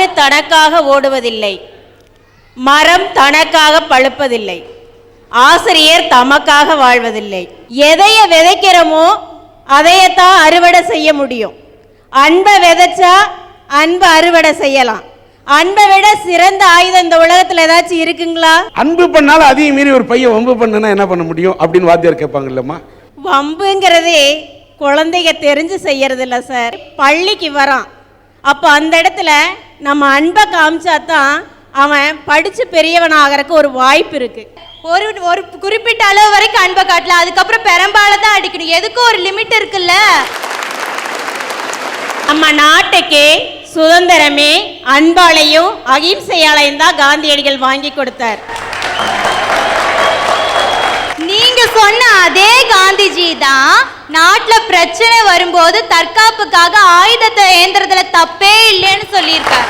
ஆறு தனக்காக ஓடுவதில்லை. மரம் தனக்காக பழுப்பதில்லை. ஆசிரியர் தமக்காக வாழ்வதில்லை. எதைய விதைக்கிறோமோ அதையத்தான் அறுவடை செய்ய முடியும். அன்பை விதைச்சா அன்பை அறுவடை செய்யலாம். அன்பை விட சிறந்த ஆயுதம் இந்த உலகத்துல ஏதாச்சும் இருக்குங்களா? அன்பு பண்ணாலும் அதையும் மீறி ஒரு பையன் வம்பு பண்ணுனா என்ன பண்ண முடியும் அப்படின்னு வாத்தியார் கேட்பாங்க இல்லம்மா வம்புங்கிறதே குழந்தைங்க தெரிஞ்சு செய்யறது இல்ல சார். பள்ளிக்கு வரான். அப்போ அந்த இடத்துல நம்ம அன்பை காமிச்சா தான் அவன் படிச்சு பெரியவன் ஆகறதுக்கு ஒரு வாய்ப்பு இருக்கு. ஒரு ஒரு குறிப்பிட்ட அளவு வரைக்கும் அன்பை காட்டலாம் அதுக்கப்புறம் பெரும்பால தான் அடிக்கணும். எதுக்கும் ஒரு லிமிட் இருக்குல்ல? நம்ம நாட்டுக்கு சுதந்திரமே அன்பாலையும் அகிம்சையாலையும் தான் காந்தியடிகள் வாங்கி கொடுத்தார். நீங்க சொன்ன அதே காந்திஜி தான் நாட்டுல பிரச்சனை வரும்போது தற்காப்புக்காக ஆயுதத்தை ஏந்திரத்துல தப்பே இல்லைன்னு சொல்லியிருக்கார்.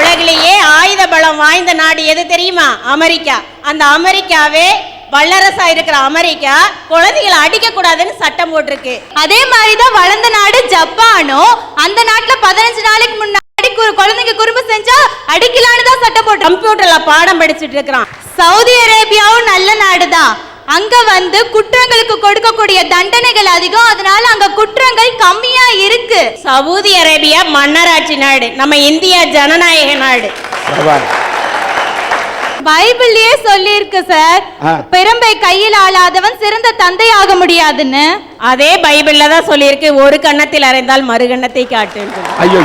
உலகிலேயே ஆயுத பலம் வாய்ந்த நாடு எது தெரியுமா? அமெரிக்கா. அந்த அமெரிக்காவே வல்லரசா இருக்கிற அமெரிக்கா குழந்தைகளை அடிக்க கூடாதுன்னு சட்டம் போட்டிருக்கு. அதே மாதிரி தான் வளர்ந்த நாடு ஜப்பானும் அந்த நாட்டுல பதினஞ்சு நாளைக்கு முன்னாடி குழந்தைங்க குறும்பு செஞ்சா அடிக்கலான்னு தான் சட்டம் போட்டு கம்ப்யூட்டர்ல பாடம் படிச்சுட்டு இருக்கிறான். சவுதி அரேபியாவும் நல்ல நாடுதான். அங்க வந்து குற்றங்களுக்கு கொடுக்கக்கூடிய தண்டனைகள் அதிகம். அதனால அங்க குற்றங்கள் கம்மியா இருக்கு. சவுதி அரேபியா மன்னராட்சி நாடு. நம்ம இந்தியா ஜனநாயக நாடு. பைபிள்லயே சொல்லியிருக்கு சார். பெரும்பை கையில் ஆளாதவன் சிறந்த தந்தை ஆக முடியாதுன்னு. அதே பைபிள்ல தான் சொல்லியிருக்கு ஒரு கன்னத்தில் அறைந்தால் மறு கன்னத்தை காட்டு ஐயோ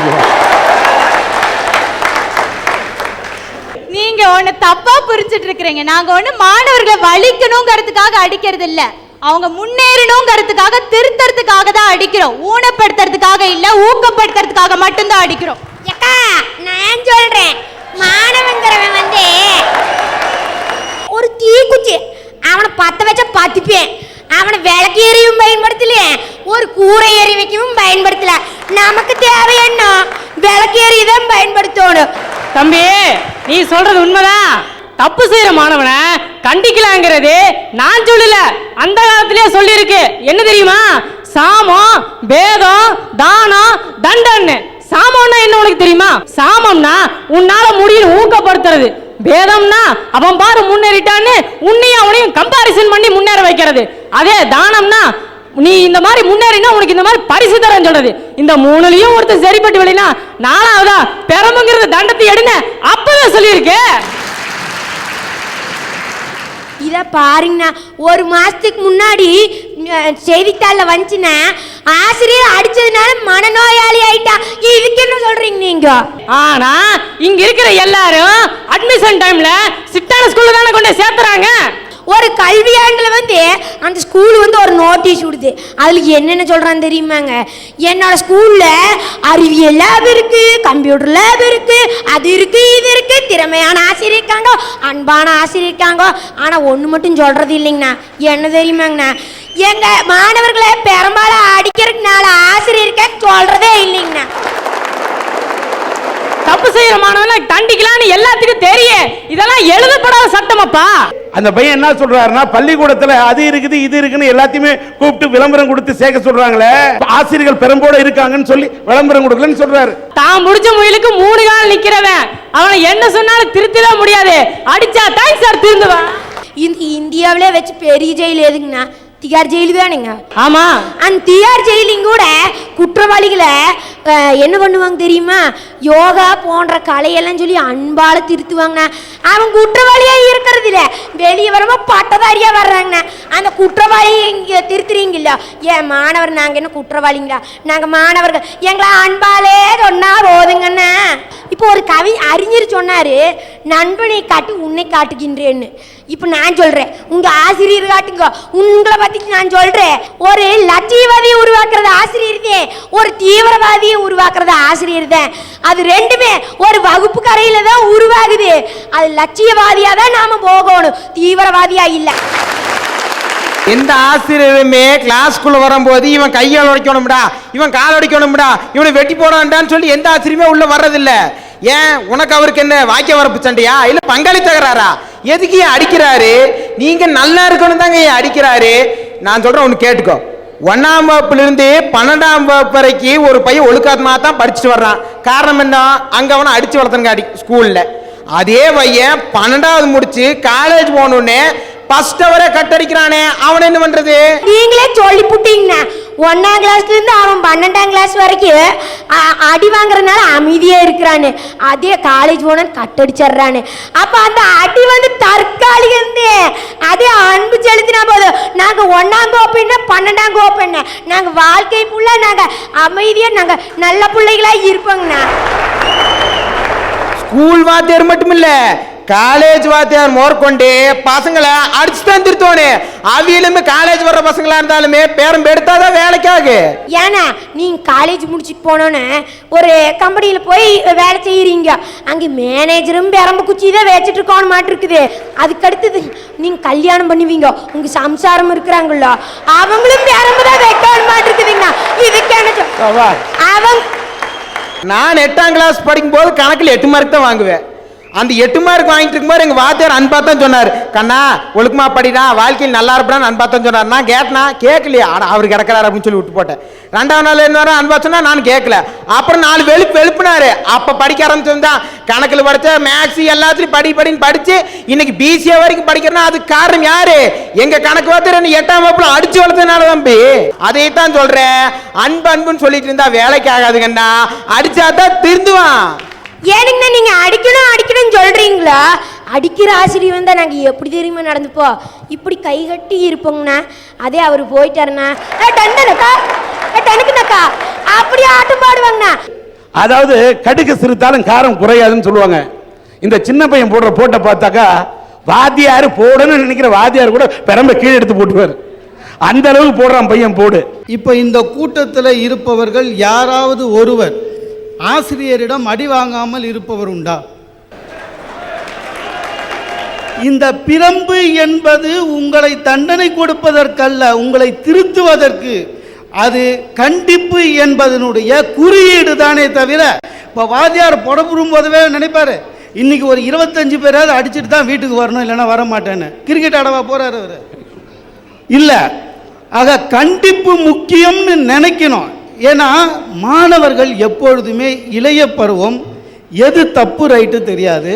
நீங்க ஒண்ணு தப்பா புரிஞ்சிட்டு இருக்கிறீங்க நாங்க ஒண்ணு மாணவர்களை வலிக்கணுங்கிறதுக்காக அடிக்கிறது இல்ல அவங்க முன்னேறணுங்கிறதுக்காக திருத்தறதுக்காக தான் அடிக்கிறோம். ஊனப்படுத்துறதுக்காக இல்ல ஊக்கப்படுத்துறதுக்காக மட்டும்தான் அடிக்கிறோம். ஏக்கா நான் சொல்றேன். மாணவங்கிறவன் வந்து ஒரு தீக்குச்சி. அவனை பத்த வச்ச பத்திப்பேன். அவனை விளக்கு எறியும் பயன்படுத்தல. ஒரு கூரை எறி வைக்கவும் பயன்படுத்தல. நமக்கு தேவை என்ன? விளக்கு எறியதான் பயன்படுத்தணும். தம்பி நீ சொல்றது உண்மைதான். தப்பு செய்யற மாணவனை கண்டிக்கலாங்கிறது நான் சொல்லல. அந்த காலத்திலே சொல்லியிருக்கு. என்ன தெரியுமா? சாமம் பேதம் தானம் தண்டன்னு சாமம்னா என்ன உனக்கு தெரியுமா? சாமம்னா உன்னால முடியும் ஊக்கப்படுத்துறது. பேதம்னா அவன் பாரு முன்னேறிட்டான்னு உன்னையும் அவனையும் கம்பாரிசன் பண்ணி முன்னேற வைக்கிறது. அதே தானம்னா நீ இந்த மாதிரி முன்னேறினா உனக்கு இந்த மாதிரி பரிசு தரேன்னு சொல்றது. இந்த மூணுலயும் ஒருத்தர் சரிப்பட்டு வெளினா நாலாவதா பெரம்புங்கிறது தண்டத்தை எடுங்க அப்பதான் சொல்லியிருக்கே. இத பாருங்கண்ணா ஒரு மாசத்துக்கு முன்னாடி செய்தித்தாள்ல வந்துச்சுன்னா ஆசிரியர் அடிச்சதுனால மனநோயாளி ஆயிட்டா. இதுக்கு என்ன சொல்றீங்க நீங்க? ஆனா இங்க இருக்கிற எல்லாரும் அட்மிஷன் டைம்ல சிட்டான ஸ்கூல்ல தானே கொண்டு சேர்த்துறாங்க. ஒரு கல்வியாண்டில் வந்து அந்த ஸ்கூல் வந்து ஒரு நோட்டீஸ் விடுது. அதில் என்னென்ன சொல்கிறான்னு தெரியுமாங்க? என்னோட ஸ்கூலில் அறிவியல் லேப் இருக்குது கம்ப்யூட்டர் லேப் இருக்குது அது இருக்குது இது இருக்குது திறமையான ஆசிரியர் இருக்காங்க அன்பான ஆசிரியர் இருக்காங்க. ஆனால் ஒன்று மட்டும் சொல்கிறது இல்லைங்கண்ணா. என்ன தெரியுமாங்கண்ணா? எங்கள் மாணவர்களை பெரும்பாலும் அடிக்கிறதுனால ஆசிரியர் சொல்கிறதே இல்லைங்கண்ணா. தப்பு செய்யற மாணவனை தண்டிக்கலாம்னு எல்லாத்துக்கும் தெரியும் இதெல்லாம் எழுதப்படாத சட்டமாப்பா. அந்த பையன் என்ன சொல்றாருன்னா பள்ளிக்கூடத்துல அது இருக்குது இது இருக்குன்னு எல்லாத்தையுமே கூப்பிட்டு விளம்பரம் கொடுத்து சேர்க்க சொல்றாங்களே ஆசிரியர்கள் பெரும்போட இருக்காங்கன்னு சொல்லி விளம்பரம் கொடுக்கலன்னு சொல்றாரு. தான் முடிச்ச முயலுக்கு மூணு கால் நிக்கிறவன். அவனை என்ன சொன்னாலும் திருத்தவே முடியாது. அடிச்சா தான் சார் திருந்துவான். இந்த இந்தியாவிலே வச்சு பெரிய ஜெயில் எதுங்கண்ணா திகார் ஜெயில் தானுங்க? ஆமா. அந்த தியார் ஜெயிலிங் கூட குற்றவாளிகளை என்ன பண்ணுவாங்க தெரியுமா? யோகா போன்ற கலையெல்லாம் சொல்லி அன்பால திருத்துவாங்கண்ணா. அவன் குற்றவாளியா இருக்கிறது இல்ல வெளியே வரமா பட்டதாரியா வர்றாங்கண்ணா. அந்த குற்றவாளி இங்கே திருத்துறீங்கல்ல? ஏன் மாணவர் நாங்க என்ன குற்றவாளிங்களா? நாங்க மாணவர்கள். எங்களை அன்பாலே சொன்னா போதுங்கண்ணா. இப்போ ஒரு கவி அறிஞர் சொன்னாரு நண்பனை காட்டி உன்னை காட்டுகின்றேன்னு. இப்போ நான் சொல்றேன் உங்க ஆசிரியர் காட்டுங்க. உங்களை பத்தி நான் சொல்றேன் ஒரு லட்சியவாதியை உருவாக்குறது ஆசிரியர் தான் ஒரு தீவிரவாதியை உருவாக்குறது ஆசிரியர் தான். அது ரெண்டுமே ஒரு வகுப்பு கரையில தான் உருவாகுது. அது லட்சியவாதியா தான் நாம போகணும். தீவிரவாதியா இல்லை. எந்த ஆசிரியருமே கிளாஸ்க்குள்ள வரும்போது இவன் கையால் உடைக்கணும்டா இவன் கால் உடைக்கணும்டா இவனை வெட்டி போடான்டான்னு சொல்லி எந்த ஆசிரியருமே உள்ள வர்றதில்ல. ஏன்? உனக்கு அவருக்கு என்ன வாக்கிய வரப்பு சண்டையா? இல்ல பங்காளி தகராறா? எதுக்கு ஏன் அடிக்கிறாரு? நீங்க நல்லா இருக்கணும் தாங்க ஏன் அடிக்கிறாரு? நான் சொல்றேன் ஒன்று கேட்டுக்கோ. ஒன்னாம் வகுப்புலேருந்து பன்னெண்டாம் வகுப்பு வரைக்கும் ஒரு பையன் ஒழுக்காத்மா தான் படிச்சுட்டு வர்றான். காரணம் என்ன? அங்கே அவனை அடிச்சு வளர்த்தங்காடி ஸ்கூலில் அதே பையன் பன்னெண்டாவது முடிச்சு காலேஜ் போனோடனே ஃபர்ஸ்ட் அவரே கட்டடிக்கிறானே. அவன் என்ன பண்றது? நீங்களே சொல்லி புட்டீங்கண்ணா. ஒன்றாம் கிளாஸ்லேருந்து அவன் பன்னெண்டாம் கிளாஸ் வரைக்கும் அடி வாங்குறதுனால அமைதியாக இருக்கிறானு அதே காலேஜ் போன கட்டடிச்சிடுறானு அப்போ அந்த அடி வந்து தற்காலிகம் அதே அன்பு செலுத்தினா போதும் நாங்கள் ஒன்றாம் கோப்பைன்னா பன்னெண்டாம் கோப்பைன்னு நாங்கள் வாழ்க்கை ஃபுல்லாக நாங்கள் அமைதியாக நாங்கள் நல்ல பிள்ளைகளாக இருப்போங்கண்ணா. ஸ்கூல் வாத்தியார் மட்டும் இல்லை காலேஜ் வாத்தியார் மோர்கொண்டு பசங்களை அடிச்சு தான் திருத்தோனே. அவியலுமே காலேஜ் வர்ற பசங்களா இருந்தாலுமே பேரம் எடுத்தாதான் வேலைக்காகு. ஏன்னா நீங்க காலேஜ் முடிச்சுட்டு போனோன்னே ஒரு கம்பெனியில் போய் வேலை செய்கிறீங்க அங்கே மேனேஜரும் பெரம்பு குச்சி தான் வச்சுட்டு இருக்கோன்னு மாட்டிருக்குது. அதுக்கு அடுத்தது நீங்கள் கல்யாணம் பண்ணுவீங்க. உங்கள் சம்சாரம் இருக்கிறாங்கள அவங்களும் பெரம்பு தான் வைக்கணும் மாட்டிருக்குதுங்கண்ணா இதுக்கு என்ன அவங்க நான் எட்டாம் கிளாஸ் படிக்கும்போது கணக்கில் எட்டு மார்க் தான் வாங்குவேன். அந்த எட்டு மார்க் வாங்கிட்டு இருக்கும்போது எங்கள் வாத்தியார் அன்பா தான் சொன்னார் கண்ணா ஒழுக்கமா படிடா வாழ்க்கையில் நல்லா இருப்பான்னு அன்பா தான் சொன்னார். நான் கேட்டனா கேட்கலையா அவர் கிடக்கிறாரு அப்படின்னு சொல்லி விட்டு போட்டேன். ரெண்டாவது நாள் என்ன வரும் அன்பா சொன்னா நான் கேட்கல. அப்புறம் நாலு வெளுப்பு வெளுப்புனாரு. அப்போ படிக்க ஆரம்பிச்சிருந்தான் கணக்கில் படித்த மேக்ஸ் எல்லாத்துலையும் படி படின்னு படித்து இன்னைக்கு பிசிஏ வரைக்கும் படிக்கிறேன்னா அதுக்கு காரணம் யாரு? எங்க கணக்கு வாத்தியார் என்ன எட்டாம் வகுப்புல அடிச்சு வளர்த்ததுனால தம்பி. அதை தான் சொல்கிறேன் அன்பு அன்புன்னு சொல்லிட்டு இருந்தா வேலைக்கு ஆகாதுங்கண்ணா அடிச்சா தான் திருந்துவான். ஏனுங்கண்ணா நீங்கள் அடிக்கணும் அடிக்கணும்னு சொல்கிறீங்களா அடிக்கிற ஆசிரியர் வந்தால் நாங்கள் எப்படி தெரியுமா நடந்துப்போம் இப்படி கை கட்டி இருப்போங்கண்ணா. அதே அவர் போயிட்டாருண்ணா. ஏ டண்டனக்கா ஏ டனுக்குனக்கா அப்படியே ஆட்டம் பாடுவாங்கண்ணா. அதாவது கடுகு சிறுத்தாலும் காரம் குறையாதுன்னு சொல்லுவாங்க. இந்த சின்ன பையன் போடுற போட்டை பார்த்தாக்கா வாத்தியார் போடணும்னு நினைக்கிற வாத்தியார் கூட பெரம்ப கீழே எடுத்து போட்டுருவார். அந்த அளவுக்கு போடுறான் பையன் போடு. இப்போ இந்த கூட்டத்தில் இருப்பவர்கள் யாராவது ஒருவர் ஆசிரியரிடம் அடி வாங்காமல் இருப்பவர் உண்டா? இந்த பிரம்பு என்பது உங்களை தண்டனை கொடுப்பதற்கல்ல உங்களை திருத்துவதற்கு. அது கண்டிப்பு என்பதனுடைய குறியீடு தானே தவிர இப்போ வாத்தியார் புடப்புறும் போதவே நினைப்பாரு. இன்னைக்கு ஒரு இருபத்தஞ்சு பேராவது அடிச்சுட்டு தான் வீட்டுக்கு வரணும் இல்லைன்னா வர மாட்டேன்னு. கிரிக்கெட் ஆடவா போறாரு அவர். இல்லை ஆக கண்டிப்பு முக்கியம்னு நினைக்கணும். ஏன்னா மாணவர்கள் எப்பொழுதுமே இளைய பருவம் எது தப்பு ரைட்டு தெரியாது.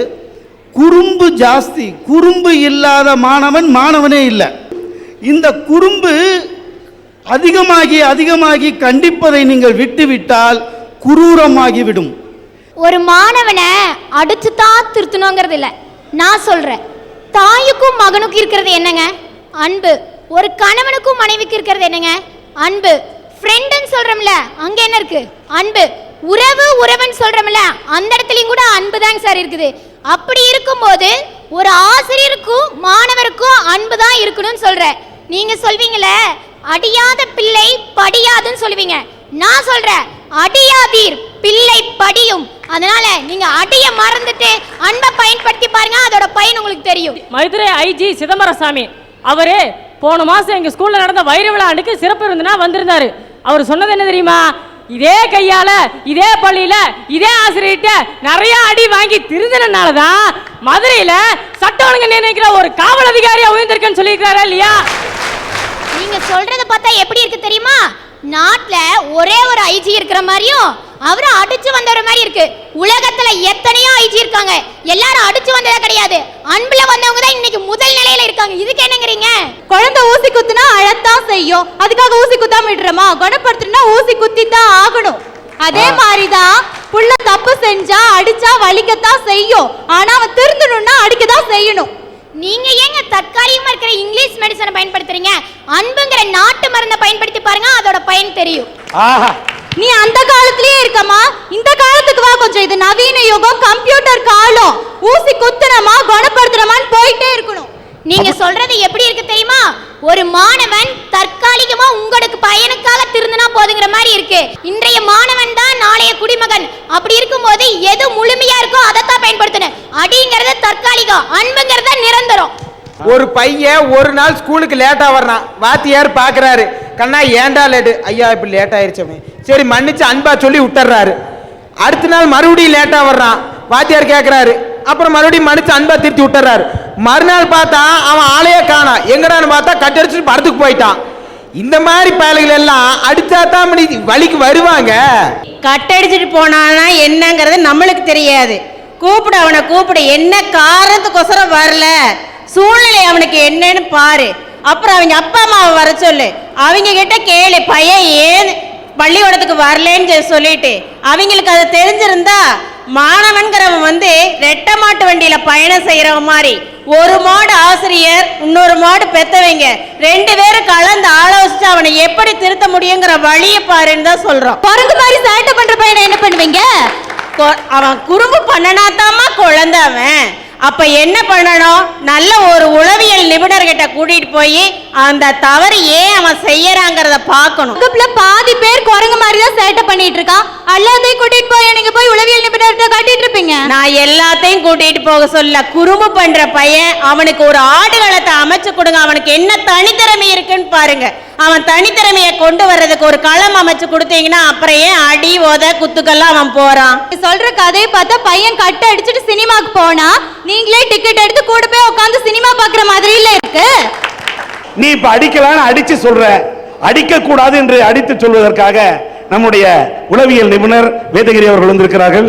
குறும்பு ஜாஸ்தி குறும்பு இல்லாத மாணவன் மாணவனே இல்லை. இந்த குறும்பு அதிகமாகி அதிகமாகி கண்டிப்பதை நீங்கள் விட்டுவிட்டால் குரூரமாகிவிடும். ஒரு மாணவனை அடிச்சு தான் திருத்தணுங்கிறது இல்லை. நான் சொல்கிறேன் தாயுக்கும் மகனுக்கும் இருக்கிறது என்னங்க? அன்பு. ஒரு கணவனுக்கும் மனைவிக்கு இருக்கிறது என்னங்க? அன்பு. ஃப்ரெண்டுன்னு சொல்கிறோம்ல அங்கே என்ன இருக்குது அன்பு. உறவு உறவுன்னு சொல்கிறோம்ல அந்த இடத்துலையும் கூட அன்பு தாங்க சார் இருக்குது. அப்படி இருக்கும்போது ஒரு ஆசிரியருக்கும் மாணவருக்கும் அன்பு தான் இருக்கணும்னு சொல்கிறேன் நீங்கள் சொல்வீங்களே அடியாத பிள்ளை படியாதுன்னு சொல்லுவீங்க. நான் சொல்கிறேன் அடியாதீர் பிள்ளை படியும். அதனால நீங்க அடிய மறந்துட்டு அன்பை பயன்படுத்தி பாருங்க அதோட பயன் உங்களுக்கு தெரியும். மதுரை ஐஜி சிதம்பரசாமி அவரு போன மாதம் எங்கள் ஸ்கூலில் நடந்த வைர விழா அன்னைக்கு சிறப்பு விருந்தினா வந்திருந்தார். அவர் சொன்னது என்ன தெரியுமா? இதே கையால இதே பள்ளியில இதே ஆசிரியர்கிட்ட நிறைய அடி வாங்கி திருந்தினால தான் மதுரையில சட்ட ஒழுங்கு நிர்ணயிக்கிற ஒரு காவல் அதிகாரியா உயர்ந்திருக்கேன்னு சொல்லியிருக்காரா இல்லையா? நீங்க சொல்றத பார்த்தா எப்படி இருக்கு தெரியுமா? நாட்டுல ஒரே ஒரு ஐஜி இருக்கிற மாதிரியும் அவரை அடிச்சு வந்தவர் மாதிரி இருக்கு. உலகத்துல எத்தனையோ ஐஜி இருக்காங்க. எல்லாரும் அடிச்சு வந்ததே கிடையாது. அன்புல வந்தவங்க தான் இன்னைக்கு முதல் நிலையில இருக்காங்க. இதுக்கு என்னங்கிறீங்க? குழந்தை ஊசி குத்துனா அழத்தான் செய்யும். அதுக்காக ஊசி குத்தாம விடுறோமா குணப்படுத்தணும்னா ஊசி குத்தி தான் ஆகணும். அதே மாதிரிதான் புள்ள தப்பு செஞ்சா அடிச்சா வலிக்கத்தான் செய்யும். ஆனா அவன் திருந்தணும்னா அடிக்கதான் செய்யணும். நீங்க ஏங்க தற்காலிகமா இருக்கிற இங்கிலீஷ் மெடிசனை பயன்படுத்துறீங்க? அன்புங்கிற நாட்டு மருந்தை பயன்படுத்தி பாருங்க அதோட பயன் தெரியும். ஆஹா. நீ அந்த காலத்திலேயே இருக்கமா இந்த காலத்துக்கு வா கொஞ்சம். இது நவீன யுகம் கம்ப்யூட்டர் காலம். ஊசி குத்துனமா குணப்படுத்துனமான்னு போயிட்டே இருக்கணும். நீங்க சொல்றது எப்படி இருக்கு தெரியுமா? ஒரு மாணவன் தற்காலிகமா உங்களுக்கு பயனுக்காக திருந்தினா போதுங்கிற மாதிரி இருக்கு. இன்றைய மாணவன் தான் நாளைய குடிமகன். அப்படி இருக்கும்போது எது முழுமையா இருக்கோ அதைத்தான் பயன்படுத்தணும். அடிங்கிறது தற்காலிகம் அன்புங்கிறது நிரந்தரம். ஒரு பையன் ஒரு நாள் ஸ்கூலுக்கு லேட்டா வர்றான். வாத்தியார் பாக்குறாரு. கண்ணா ஏன்டா லேட்டு ஐயா இப்படி லேட் ஆயிருச்சு. சரி மன்னிச்சு அன்பா சொல்லி விட்டுறாரு. அடுத்த நாள் மறுபடியும் லேட்டா வர்றான். வாத்தியார் கேட்குறாரு அப்புறம் மறுபடியும் மன்னிச்சு அன்பா திருத்தி விட்டுறாரு. மறுநாள் பார்த்தா அவன் ஆளையே காணாம் எங்கடான்னு பார்த்தா கட்டடிச்சுட்டு படத்துக்கு போயிட்டான். இந்த மாதிரி பயல்கள் எல்லாம் அடிச்சா தான் வழிக்கு வருவாங்க. கட்டடிச்சிட்டு போனானா என்னங்கிறது நம்மளுக்கு தெரியாது. கூப்பிடு அவனை கூப்பிடு. என்ன காரணத்துக்கொசரம் வரல. சூழ்நிலை அவனுக்கு என்னன்னு பாரு. அப்புறம் அவங்க அப்பா அம்மாவை வர சொல்லு. அவங்க கிட்ட கேளு. பையன் ஏன் பள்ளிக்கூடத்துக்கு வரலன்னு சொல்லி சொல்லிட்டு அவங்களுக்கு அது தெரிஞ்சிருந்தா மாணவன்கிறவன் வந்து ரெட்டை மாட்டு வண்டியில பயணம் செய்யறவன் மாதிரி ஒரு மாடு ஆசிரியர் இன்னொரு மாடு பெத்தவங்க ரெண்டு பேரும் கலந்து ஆலோசிச்சு அவனை எப்படி திருத்த முடியுங்கிற வழியை பாருன்னு தான் சொல்றோம். குரங்கு மாதிரி சேட்டை பண்ற பையனை என்ன பண்ணுவீங்க? அவன் குறும்பு பண்ணனாத்தாம்மா குழந்தை அவன். அப்ப என்ன பண்ணணும்? நல்ல ஒரு உளவியல் நிபுணர்கிட்ட கூட்டிட்டு போய் அந்த தவறு ஏன் அவன் செய்யறாங்கிறத பார்க்கணும். வகுப்புல பாதி பேர் குரங்கு மாதிரி தான் சேட்டை பண்ணிட்டு இருக்கான். எல்லாத்தையும் கூட்டிட்டு போய் நீங்க போய் உளவியல் நிபுணர்கிட்ட காட்டிட்டு இருப்பீங்க. நான் எல்லாத்தையும் கூட்டிட்டு போக சொல்ல குறும்பு பண்ற பையன் அவனுக்கு ஒரு ஆடுகளத்தை அமைச்சு கொடுங்க. அவனுக்கு என்ன தனித்திறமை இருக்குன்னு பாருங்க. அவன் தனித்திறமையை கொண்டு வர்றதுக்கு ஒரு களம் அமைச்சு கொடுத்தீங்கன்னா அப்புறம் ஏன் அடி உத குத்துக்கெல்லாம் அவன் போறான். நீ சொல்ற கதையை பார்த்தா பையன் கட்டை அடிச்சுட்டு சினிமாக்கு போனா நீங்களே டிக்கெட் எடுத்து கூட போய் உட்காந்து சினிமா பாக்குற மாதிரி இல்ல இருக்கு. நீ இப்ப அடிக்கலான்னு அடிச்சு சொல்ற. அடிக்க கூடாது என்று அடித்து சொல்வதற்காக நம்முடைய உளவியல் நிபுணர் வேதகிரி அவர்கள் வந்திருக்கிறார்கள்.